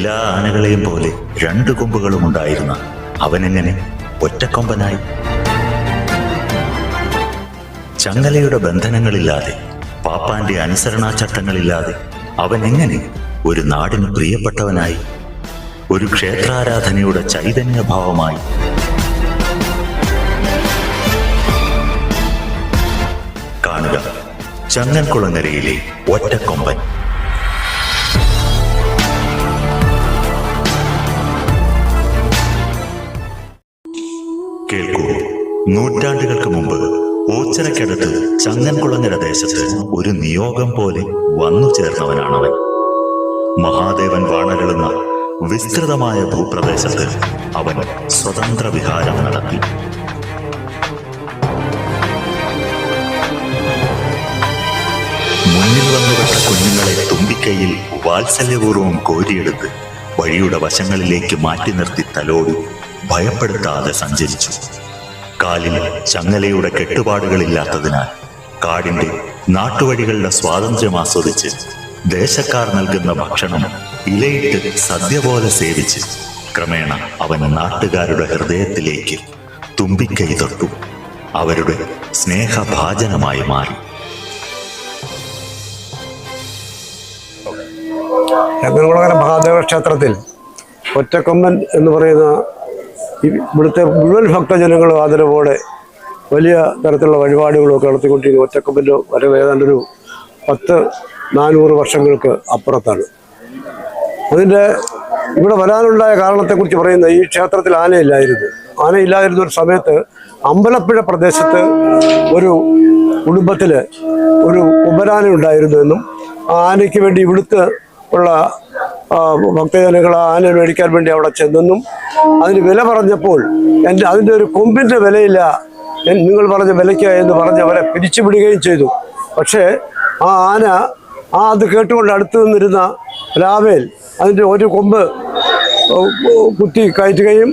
എല്ലാ ആനകളെയും പോലെ രണ്ടു കൊമ്പുകളും ഉണ്ടായിരുന്ന അവനെങ്ങനെ ഒറ്റക്കൊമ്പനായി? ചങ്ങലയുടെ ബന്ധനങ്ങളില്ലാതെ പാപ്പാന്റെ അനുസരണാചട്ടങ്ങളില്ലാതെ അവൻ എങ്ങനെ ഒരു നാടിന് പ്രിയപ്പെട്ടവനായി ഒരു ക്ഷേത്രാരാധനയുടെ ചൈതന്യഭാവമായി? കാണുക ചങ്ങൻകുളങ്ങരയിലെ ഒറ്റക്കൊമ്പൻ. കേൾക്കൂ. നൂറ്റാണ്ടുകൾക്ക് മുമ്പ് ഓച്ചിറക്കടുത്ത് ചങ്ങൻകുളങ്ങര ദേശത്ത് ഒരു നിയോഗം പോലെ വന്നു ചേർന്നവനാണവൻ. മഹാദേവൻ വാണരുളുന്ന വിസ്തൃതമായ ഭൂപ്രദേശത്ത് അവൻ സ്വതന്ത്ര വിഹാരം നടത്തി. മുന്നിൽ വന്നുപെട്ട കുഞ്ഞുങ്ങളെ തുമ്പിക്കൈയിൽ വാത്സല്യപൂർവം കോരിയെടുത്ത് വഴിയുടെ വശങ്ങളിലേക്ക് മാറ്റി നിർത്തി തലോടി. ഭയപ്പെടുത്താതെ സഞ്ചരിച്ചു. കാലിൽ ചങ്ങലയുടെ കെട്ടുപാടുകളില്ലാത്തതിനാൽ കാടിന്റെ നാട്ടുവഴികളുടെ സ്വാതന്ത്ര്യം ആസ്വദിച്ച് ദേശക്കാർ നൽകുന്ന ഭക്ഷണം ഇലയിട്ട് സദ്യ പോലെ സേവിച്ച് ക്രമേണ അവൻ നാട്ടുകാരുടെ ഹൃദയത്തിലേക്ക് തുമ്പിക്കൈ തൊട്ടു. അവരുടെ സ്നേഹഭാജനമായി മാറി. ചങ്ങനകുളങ്ങര മഹാദേവ ക്ഷേത്രത്തിൽ ഒറ്റക്കൊമ്മൻ എന്ന് പറയുന്ന ഇവിടുത്തെ മുഴുവൻ ഭക്തജനങ്ങളും ആദരവോടെ വലിയ തരത്തിലുള്ള വഴിപാടുകളൊക്കെ നടത്തിക്കൊണ്ടിരിക്കുന്ന. ഒറ്റക്കൊമ്പിന്റെ വരവ് ഏതാണ്ട് ഒരു പത്ത് നാനൂറ് വർഷങ്ങൾക്ക് അപ്പുറത്താണ്. അതിന്റെ ഇവിടെ വരാനുണ്ടായ കാരണത്തെക്കുറിച്ച് പറയുന്ന ഈ ക്ഷേത്രത്തിൽ ആനയില്ലായിരുന്നു. ആനയില്ലാതിരുന്ന ഒരു സമയത്ത് അമ്പലപ്പുഴ പ്രദേശത്ത് ഒരു കുടുംബത്തിൽ ഒരു കുമ്പനാന ഉണ്ടായിരുന്നു എന്നും ആ ആനയ്ക്ക് വേണ്ടി ഇവിടുത്തെ ഉള്ള ഭക്തജനങ്ങൾ ആന മേടിക്കാൻ വേണ്ടി അവിടെ ചെന്നെന്നും അതിന് വില പറഞ്ഞപ്പോൾ എന്റെ അതിന്റെ ഒരു കൊമ്പിന്റെ വിലയില്ല. നിങ്ങൾ പറഞ്ഞ വിലയ്ക്ക് എന്ന് പറഞ്ഞ് അവരെ പിരിച്ചുവിടുകയും ചെയ്തു. പക്ഷേ ആ ആന ആ അത് കേട്ടുകൊണ്ട് അടുത്ത് നിന്നിരുന്ന രാവേൽ അതിന്റെ ഒരു കൊമ്പ് കുത്തി കയറ്റുകയും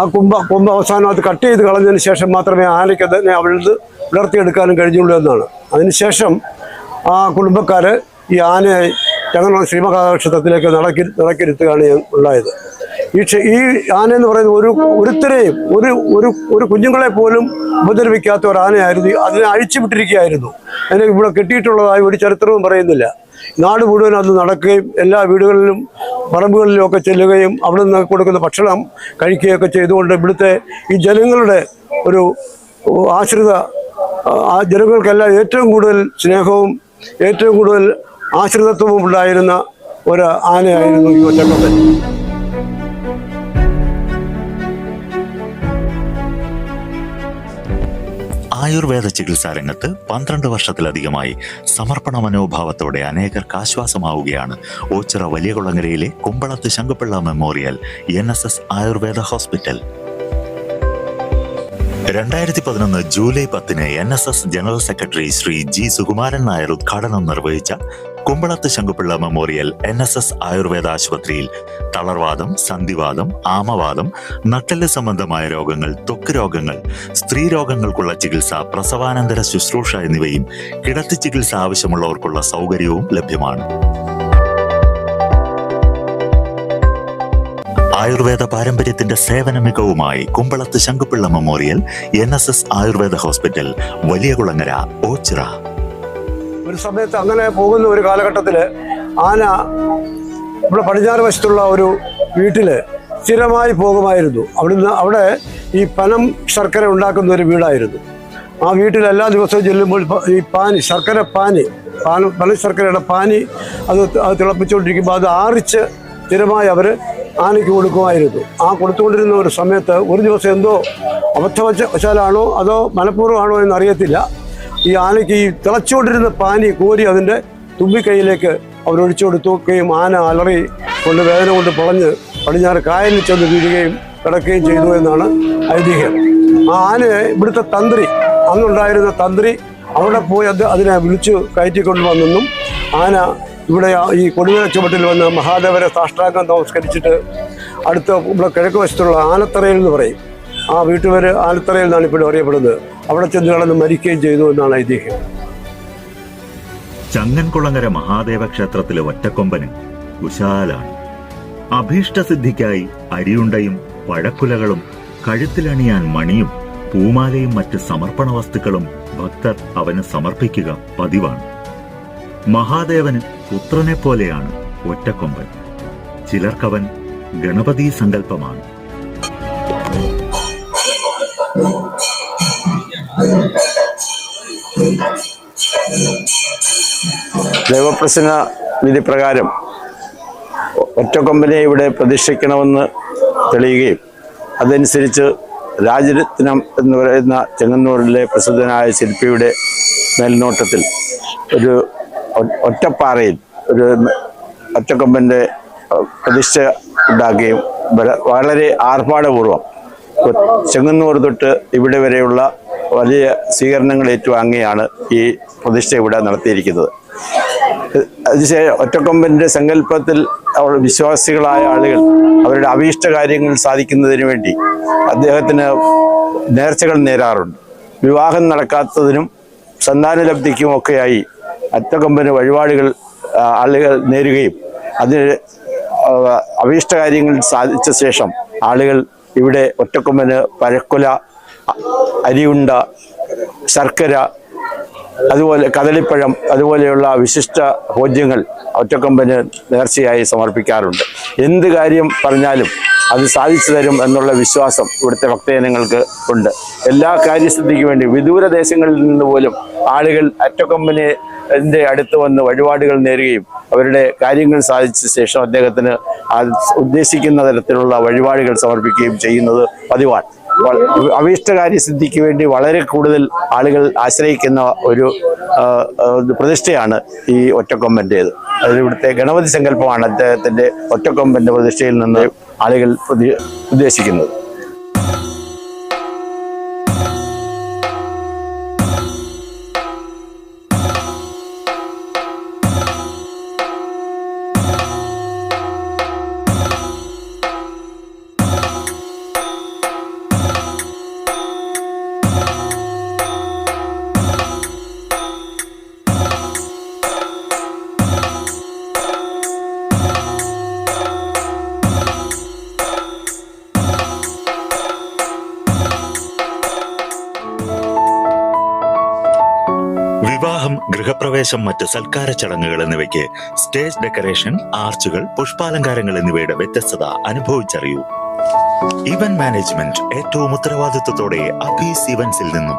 ആ കുമ്പ കൊമ്പ് അവസാനം അത് കട്ട് ചെയ്ത് കളഞ്ഞതിന് ശേഷം മാത്രമേ ആനയ്ക്ക് തന്നെ അവിടുന്ന് വിളർത്തിയെടുക്കാനും കഴിഞ്ഞുള്ളൂ എന്നാണ്. അതിനുശേഷം ആ കുടുംബക്കാർ ഈ ആനയെ ഞങ്ങളുടെ ശ്രീമഹാക്ഷേത്രത്തിലേക്ക് നടക്കി നടക്കിരുത്തുകയാണ് ഞാൻ ഉണ്ടായത്. ഈ ഈ ആന എന്ന് പറയുന്നത് ഒരു ഒരുത്തരെയും ഒരു ഒരു ഒരു കുഞ്ഞുങ്ങളെ പോലും ഉപദ്രവിക്കാത്ത ഒരു ആനയായിരുന്നു അതിനെ അഴിച്ചു വിട്ടിരിക്കുകയായിരുന്നു. അതിനെ ഇവിടെ കെട്ടിയിട്ടുള്ളതായി ഒരു ചരിത്രവും പറയുന്നില്ല. നാട് മുഴുവൻ അത് നടക്കുകയും എല്ലാ വീടുകളിലും പറമ്പുകളിലും ഒക്കെ ചെല്ലുകയും അവിടെ നിന്ന് കൊടുക്കുന്ന ഭക്ഷണം കഴിക്കുകയൊക്കെ ചെയ്തുകൊണ്ട് ഇവിടുത്തെ ഈ ജനങ്ങളുടെ ഒരു ആശ്രിത ആ ജനങ്ങൾക്കെല്ലാം ഏറ്റവും കൂടുതൽ സ്നേഹവും ഏറ്റവും കൂടുതൽ ആശ്രിതത്വവും ഉണ്ടായിരുന്ന ഒരു ആനയായിരുന്നു ഈ ഒറ്റക്കൊമ്പൻ. ആയുർവേദ ചികിത്സാ രംഗത്ത് പന്ത്രണ്ട് വർഷത്തിലധികമായി സമർപ്പണ മനോഭാവത്തോടെ അനേകർക്ക് ആശ്വാസമാവുകയാണ്. ഓച്ചിറ വലിയ കുളങ്ങരയിലെ Kumbalath Shankapillai memorial N S S Ayurveda hospital. രണ്ടായിരത്തി പതിനൊന്ന് ജൂലൈ പത്തിന് N S S general secretary Shri G Sukumaran Nair ഉദ്ഘാടനം നിർവഹിച്ച Kumbalath Shankupillai memorial N S S Ayurveda ആശുപത്രിയിൽ തളർവാദം സന്ധിവാദം ആമവാദം നട്ടെല്ല് സംബന്ധമായ രോഗങ്ങൾ ത്വക്ക് രോഗങ്ങൾ സ്ത്രീ രോഗങ്ങൾക്കുള്ള ചികിത്സ പ്രസവാനന്തര ശുശ്രൂഷ എന്നിവയും കിടത്തി ചികിത്സ ആവശ്യമുള്ളവർക്കുള്ള സൗകര്യവും ലഭ്യമാണ്. ആയുർവേദ പാരമ്പര്യത്തിന്റെ സേവന മികവുമായി Kumbalath Shankupillai memorial N S S Ayurveda hospital Valiyakulangara Ochira. ഒരു സമയത്ത് അങ്ങനെ പോകുന്ന ഒരു കാലഘട്ടത്തിൽ ആന ഇവിടെ പടിഞ്ഞാറ് വശത്തുള്ള ഒരു വീട്ടിൽ സ്ഥിരമായി പോകുമായിരുന്നു. അവിടുന്ന് അവിടെ ഈ പനം ശർക്കര ഉണ്ടാക്കുന്ന ഒരു വീടായിരുന്നു. ആ വീട്ടിൽ എല്ലാ ദിവസവും ചെല്ലുമ്പോൾ ഈ പാനി ശർക്കര പാനി പാന പന ശർക്കരയുടെ പാനി അത് അത് തിളപ്പിച്ചുകൊണ്ടിരിക്കുമ്പോൾ അത് ആറിച്ച് സ്ഥിരമായി അവർ ആനയ്ക്ക് കൊടുക്കുമായിരുന്നു. ആ കൊടുത്തുകൊണ്ടിരുന്ന ഒരു സമയത്ത് ഒരു ദിവസം എന്തോ അബദ്ധവശാലാണോ അതോ മനഃപൂർവമാണോ എന്നറിയത്തില്ല. ഈ ആനയ്ക്ക് ഈ തിളച്ചുകൊണ്ടിരുന്ന പാനി കോരി അതിന്റെ തുമ്പിക്കൈയിലേക്ക് അവരൊഴിച്ചു കൊടുത്തുകയും ആന അലറി കൊണ്ട് വേദന കൊണ്ട് പൊളഞ്ഞ് പടിഞ്ഞാറ് കായലിൽ ചെന്ന് വീഴുകയും കിടക്കുകയും ചെയ്തു എന്നാണ് ഐതിഹ്യം. ആ ആനയെ ഇവിടുത്തെ തന്ത്രി അന്നുണ്ടായിരുന്ന തന്ത്രി അവിടെ പോയി അത് അതിനെ വിളിച്ചു കയറ്റിക്കൊണ്ടുവന്നെന്നും ആന ഇവിടെ ഈ കൊടുവേല ചുവട്ടിൽ വന്ന് മഹാദേവരെ സാഷ്ടാംഗം നമസ്കരിച്ചിട്ട് അടുത്ത ഇവിടെ കിഴക്ക് വശത്തുള്ള ആനത്തറയിൽ എന്ന് പറയും. ആ വീട്ടുപേര് ആനത്തറയിൽ നിന്നാണ് ഇപ്പോഴും അറിയപ്പെടുന്നത്. അവിടെ ചെന്ന് കടന്ന് മരിക്കുകയും ചെയ്തു എന്നാണ് ഐതിഹ്യം. ചങ്ങൻകുളങ്ങര മഹാദേവ ക്ഷേത്രത്തിലെ ഒറ്റക്കൊമ്പന് കുശാലാണ് അഭീഷ്ടസിദ്ധിക്കായി അരിയുണ്ടയും പഴക്കുലകളും കഴുത്തിലണിയാൻ മണിയും പൂമാലയും മറ്റ് സമർപ്പണ വസ്തുക്കളും ഭക്തർ അവന് സമർപ്പിക്കുക പതിവാണ്. മഹാദേവന് പുത്രനെ പോലെയാണ് ഒറ്റക്കൊമ്പൻ. ചിലർക്കവൻ ഗണപതി സങ്കല്പമാണ്. ദൈവപ്രസന്ന വിധി പ്രകാരം ഒറ്റക്കൊമ്പനെ ഇവിടെ പ്രതിഷ്ഠിക്കണമെന്ന് തെളിയുകയും അതനുസരിച്ച് രാജരത്നം എന്ന് പറയുന്ന ചെങ്ങന്നൂരിലെ പ്രസിദ്ധനായ ശില്പിയുടെ മേൽനോട്ടത്തിൽ ഒരു ഒറ്റപ്പാറയിൽ ഒരു ഒറ്റക്കൊമ്പന്റെ പ്രതിഷ്ഠ ഉണ്ടാക്കുകയും വളരെ ആർഭാടപൂർവം ചെങ്ങന്നൂർ തൊട്ട് ഇവിടെ വരെയുള്ള വലിയ സ്വീകരണങ്ങൾ ഏറ്റുവാങ്ങിയാണ് ഈ പ്രതിഷ്ഠ ഇവിടെ നടത്തിയിരിക്കുന്നത്. അതിനുശേഷം ഒറ്റക്കൊമ്പന്റെ സങ്കല്പത്തിൽ അവർ വിശ്വാസികളായ ആളുകൾ അവരുടെ അഭീഷ്ട കാര്യങ്ങൾ സാധിക്കുന്നതിന് വേണ്ടി അദ്ദേഹത്തിന് നേർച്ചകൾ നേരാറുണ്ട്. വിവാഹം നടക്കാത്തതിനും സന്താനലബ്ധിക്കും ഒക്കെയായി ഒറ്റക്കൊമ്പന് വഴിപാടുകൾ ആളുകൾ നേരുകയും അതിന് അഭീഷ്ട കാര്യങ്ങൾ സാധിച്ച ശേഷം ആളുകൾ ഇവിടെ ഒറ്റക്കൊമ്പന് പഴക്കുല അരിയുണ്ട ശർക്കര അതുപോലെ കദളിപ്പഴം അതുപോലെയുള്ള വിശിഷ്ട ഭോജ്യങ്ങൾ ഒറ്റക്കൊമ്പന് നേർച്ചയായി സമർപ്പിക്കാറുണ്ട്. എന്ത് കാര്യം പറഞ്ഞാലും അത് സാധിച്ചു തരും എന്നുള്ള വിശ്വാസം ഇവിടുത്തെ ഭക്തജനങ്ങൾക്ക് ഉണ്ട്. എല്ലാ കാര്യസ്ഥിതിക്ക് വേണ്ടി വിദൂര ദേശങ്ങളിൽ നിന്ന് പോലും ആളുകൾ അറ്റക്കൊമ്പനെ അടുത്ത് വന്ന് വഴിപാടുകൾ നേരുകയും അവരുടെ കാര്യങ്ങൾ സാധിച്ച ശേഷം അദ്ദേഹത്തിന് ഉദ്ദേശിക്കുന്ന തരത്തിലുള്ള വഴിപാടുകൾ സമർപ്പിക്കുകയും ചെയ്യുന്നത് പതിവാണ്. അഭീഷ്ടകാര്യ സിദ്ധിക്ക് വേണ്ടി വളരെ കൂടുതൽ ആളുകൾ ആശ്രയിക്കുന്ന ഒരു പ്രതിഷ്ഠയാണ് ഈ ഒറ്റക്കൊമ്പന്റേത്. അതിലിവിടുത്തെ ഇവിടുത്തെ ഗണപതി സങ്കല്പമാണ് അദ്ദേഹത്തിന്റെ ഒറ്റക്കൊമ്പന്റെ പ്രതിഷ്ഠയിൽ നിന്ന് ആളുകൾ ഉദ്ദേശിക്കുന്നത്. വിവാഹം ഗൃഹപ്രവേശം മറ്റ് സൽക്കാര ചടങ്ങുകൾ എന്നിവയ്ക്ക് സ്റ്റേജ് ഡെക്കറേഷൻ ആർച്ചുകൾ പുഷ്പാലങ്കാരങ്ങൾ എന്നിവയുടെ വ്യത്യസ്തത അനുഭവിച്ചറിയൂ. ഇവന്റ് മാനേജ്മെന്റ് ഏറ്റവും ഉത്തരവാദിത്വത്തോടെ അഫീസ് ഇവന്റ്സിൽ നിന്നും.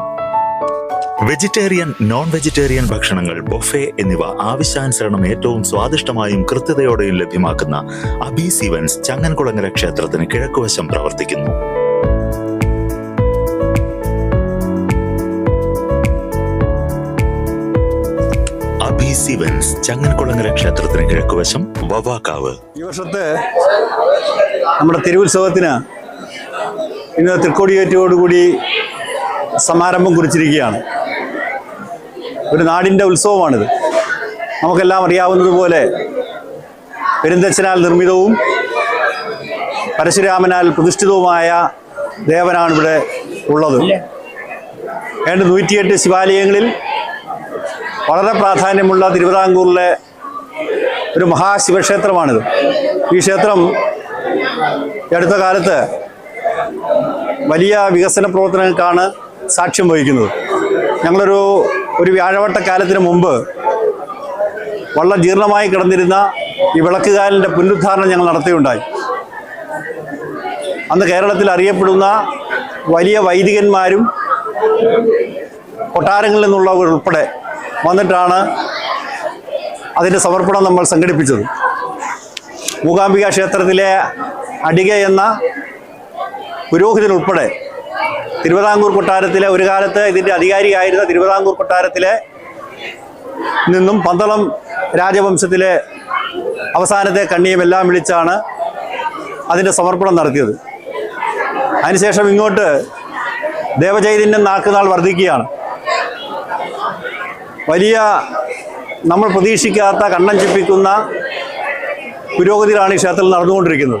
വെജിറ്റേറിയൻ നോൺ വെജിറ്റേറിയൻ ഭക്ഷണങ്ങൾ ബൊഫെ എന്നിവ ആവശ്യാനുസരണം ഏറ്റവും സ്വാദിഷ്ടമായും കൃത്യതയോടെയും ലഭ്യമാക്കുന്ന അബീസ് ഇവന്റ്സ് ചങ്ങൻകുളങ്ങര ക്ഷേത്രത്തിന് കിഴക്കുവശം പ്രവർത്തിക്കുന്നു. ഇവന്റ്സ് ചങ്ങൻകുളങ്ങര ക്ഷേത്രത്തിന് കിഴക്കുവശം വവാക്കാവ് ഈ വർഷത്തെ നമ്മുടെ തിരുവുത്സവത്തിന് ഇന്ന് തൃക്കോടിയേറ്റോടുകൂടി സമാരംഭം കുറിച്ചിരിക്കുകയാണ്. ഒരു നാടിന്റെ ഉത്സവമാണിത്. നമുക്കെല്ലാം അറിയാവുന്നതുപോലെ പെരുന്തച്ഛനാൽ നിർമ്മിതവും പരശുരാമനാൽ പ്രതിഷ്ഠിതവുമായ ദേവനാണ് ഇവിടെ ഉള്ളത്. ഏതാണ്ട് നൂറ്റിയെട്ട് ശിവാലയങ്ങളിൽ വളരെ പ്രാധാന്യമുള്ള തിരുവിതാംകൂറിലെ ഒരു മഹാശിവക്ഷേത്രമാണിത്. ഈ ക്ഷേത്രം അടുത്ത കാലത്ത് വലിയ വികസന പ്രവർത്തനങ്ങൾക്കാണ് സാക്ഷ്യം വഹിക്കുന്നത്. ഞങ്ങളൊരു ഒരു വ്യാഴവട്ട വ്യാഴവട്ടക്കാലത്തിന് മുമ്പ് വളരെ ജീർണമായി കിടന്നിരുന്ന ഈ വിളക്കുകാലിന്റെ പുനരുദ്ധാരണം ഞങ്ങൾ നടത്തിയുണ്ടായി അന്ന് കേരളത്തിൽ അറിയപ്പെടുന്ന വലിയ വൈദികന്മാരും കൊട്ടാരങ്ങളിൽ നിന്നുള്ളവർ ഉൾപ്പെടെ വന്നിട്ടാണ് അതിന്റെ സമർപ്പണം നമ്മൾ സംഘടിപ്പിച്ചത്. മൂകാംബിക ക്ഷേത്രത്തിലെ അടിക എന്ന പുരോഹിതനുൾപ്പെടെ തിരുവിതാംകൂർ കൊട്ടാരത്തിലെ ഒരു കാലത്ത് ഇതിന്റെ അധികാരിയായിരുന്ന തിരുവിതാംകൂർ കൊട്ടാരത്തിലെ നിന്നും പന്തളം രാജവംശത്തിലെ അവസാനത്തെ കണ്ണിയും എല്ലാം വിളിച്ചാണ് അതിന്റെ സമർപ്പണം നടത്തിയത്. അതിനുശേഷം ഇങ്ങോട്ട് ദേവചൈതന്യം നാക്കുനാൾ വർദ്ധിക്കുകയാണ്. വലിയ നമ്മൾ പ്രതീക്ഷിക്കാത്ത കണ്ണം ചിപ്പിക്കുന്ന പുരോഗതിയിലാണ് ഈ ക്ഷേത്രത്തിൽ നടന്നുകൊണ്ടിരിക്കുന്നത്.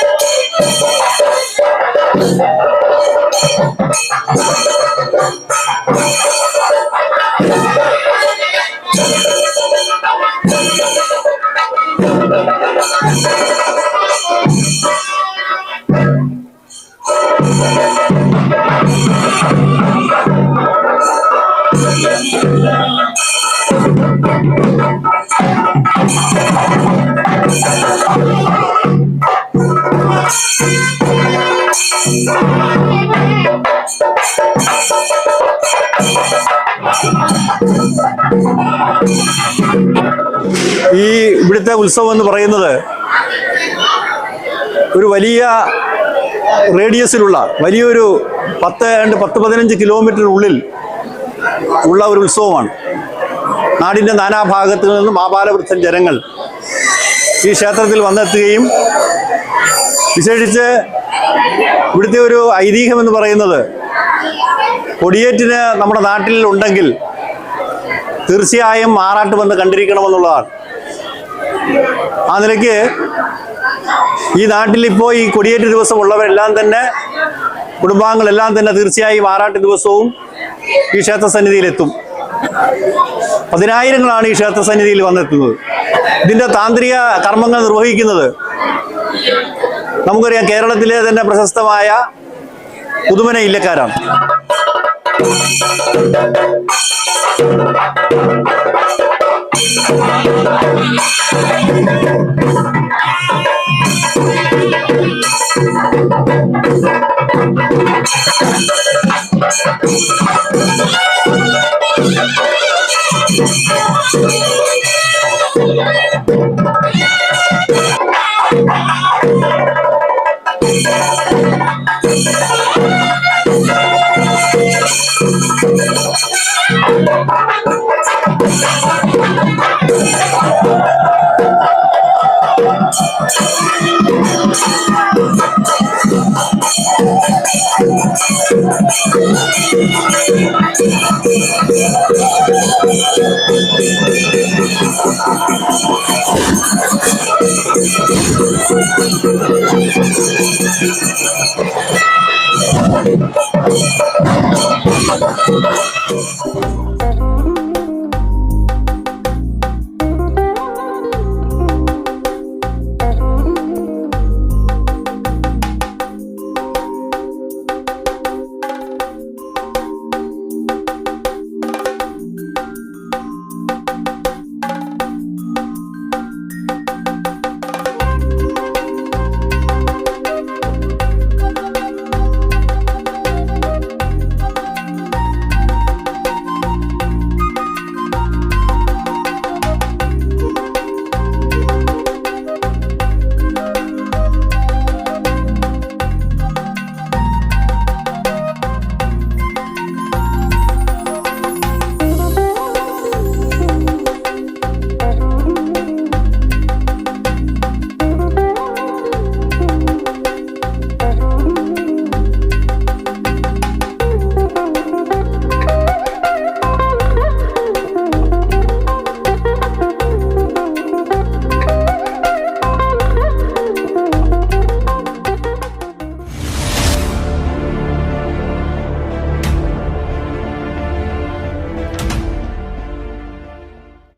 ഈ ഇവിടുത്തെ ഉത്സവം എന്ന് പറയുന്നത് ഒരു വലിയ റേഡിയസിലുള്ള വലിയൊരു പത്ത് രണ്ട് പത്ത് പതിനഞ്ച് കിലോമീറ്ററിനുള്ളിൽ ഉള്ള ഒരു ഉത്സവമാണ്. നാടിന്റെ നാനാഭാഗത്തു നിന്നും ആപാലവൃദ്ധൻ ജനങ്ങൾ ഈ ക്ഷേത്രത്തിൽ വന്നെത്തുകയും വിശേഷിച്ച് ഇവിടുത്തെ ഒരു ഐതിഹ്യം എന്ന് പറയുന്നത് കൊടിയേറ്റിന് നമ്മുടെ നാട്ടിൽ ഉണ്ടെങ്കിൽ തീർച്ചയായും മാറാട്ട് വന്ന് കണ്ടിരിക്കണമെന്നുള്ളതാണ്. ആ നിലയ്ക്ക് ഈ നാട്ടിൽ ഇപ്പോൾ ഈ കൊടിയേറ്റ് ദിവസം ഉള്ളവരെല്ലാം തന്നെ കുടുംബാംഗങ്ങളെല്ലാം തന്നെ തീർച്ചയായും ആറാട്ട് ദിവസവും ഈ ക്ഷേത്ര സന്നിധിയിലെത്തും പതിനായിരങ്ങളാണ് ഈ ക്ഷേത്ര സന്നിധിയിൽ വന്നെത്തുന്നത്. ഇതിന്റെ താന്ത്രിക കർമ്മങ്ങൾ നിർവഹിക്കുന്നത് നമുക്കറിയാം കേരളത്തിലെ തന്നെ പ്രശസ്തമായ പുതുമന ഇല്ലക്കാരാണ്.